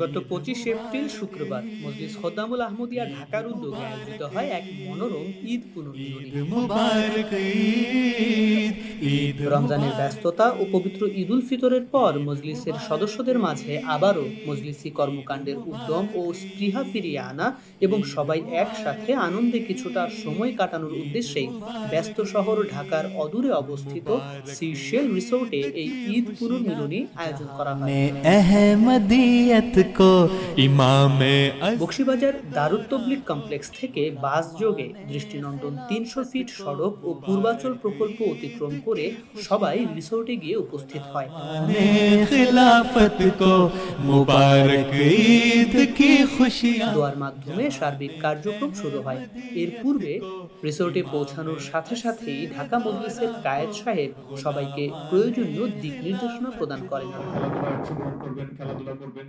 গত পঁচিশ এপ্রিল শুক্রবার মজলিস খোদামুল আহমদিয়া ঢাকার উদ্যোগে আয়োজিত হয় এক মনোরম ঈদ পুনর্মিলনী রমজানের ব্যস্ততা ও পবিত্র ঈদ উল ফিতরের পর মজলিসের সদস্যদের মাঝে আবারও মজলিসি কর্মকাণ্ডের উদ্যম ও স্পৃহা ফিরিয়ে আনা এবং সবাই একসাথে আনন্দে কিছুটা সময় কাটানোর উদ্দেশ্যেই ব্যস্ত শহর ঢাকার অদূরে অবস্থিত সিশেল রিসোর্টে এই ঈদ পুনর্মিলনী আয়োজন করা হয়। को ইমামে বক্সিবাজার দারুদ তবলিক কমপ্লেক্স থেকে বাস যোগে দৃষ্টিনন্দন তিনশো ফিট সড়ক ও পূর্বাচল প্রকল্প অতিক্রম করে সবাই রিসোর্টে গিয়ে উপস্থিত হয়। খিলাফত দোয়ার মাধ্যমে সার্বিক কার্যক্রম শুরু হয়। এর পূর্বে রিসোর্টে পৌঁছানোর সাথে সাথেই ঢাকা মজলিসের কায়েদ সাহেব সবাইকে প্রয়োজনীয় দিক নির্দেশনা প্রদান করেন। খেলাধুলা করবেন।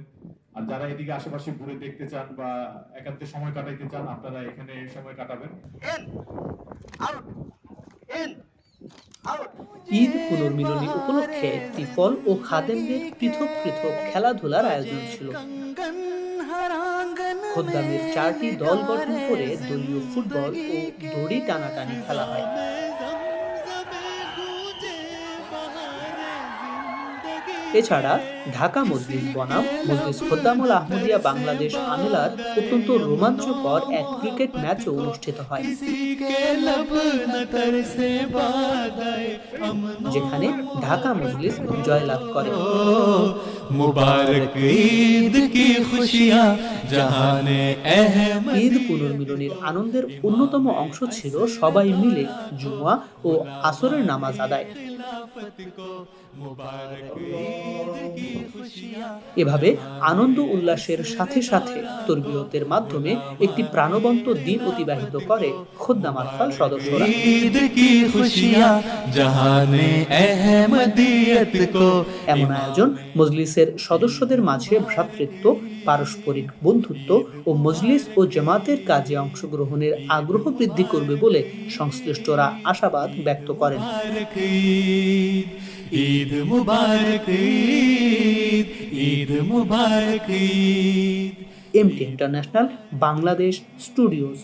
আর যারা এদিকে আশেপাশে ঘুরে দেখতে চান বা একান্তে সময় কাটাইতে চান আপনারা এখানে সময় কাটাবেন। ঈদ পুনর্মিলনী উপলক্ষে তিফল ও খাদেমদের পৃথক পৃথক খেলাধুলার আয়োজন ছিল। খোদ্দামের চারটি দল গঠন করে দলীয় ফুটবল ও দড়ি টানাটানি খেলা হয়। এছাড়া ঢাকা মসজিদ বনাম মসজিদ খোদ্দামুল আহমদিয়া বাংলাদেশ আমেলার অত্যন্ত রোমাঞ্চকর এক ক্রিকেট ম্যাচও অনুষ্ঠিত হয়। যেখানে ঢাকা মজলিস জয়লাভ করে। ঈদ কি ঈদ পুনর্মিলনের আনন্দের অন্যতম অংশ ছিল সবাই মিলে জুমা ও আসরের নামাজ আদায়। এভাবে আনন্দ উল্লাসের সাথে সাথে তর্বিয়তের মাধ্যমে একটি প্রাণবন্ত দিন অতিবাহিত করে খোদ্দা মারফাল সদস্যরা। এমন আয়োজন মজলিসের সদস্যদের মাঝে ভ্রাতৃত্ব পারস্পরিক বন্ধুত্ব ও মজলিস ও জামাতের কাজে অংশগ্রহণের আগ্রহ বৃদ্ধি করবে বলে সংশ্লিষ্টরা আশাবাদ ব্যক্ত করেন। ঈদ মুবারক ঈদ ঈদ মুবারক Eid. MT International Bangladesh studios.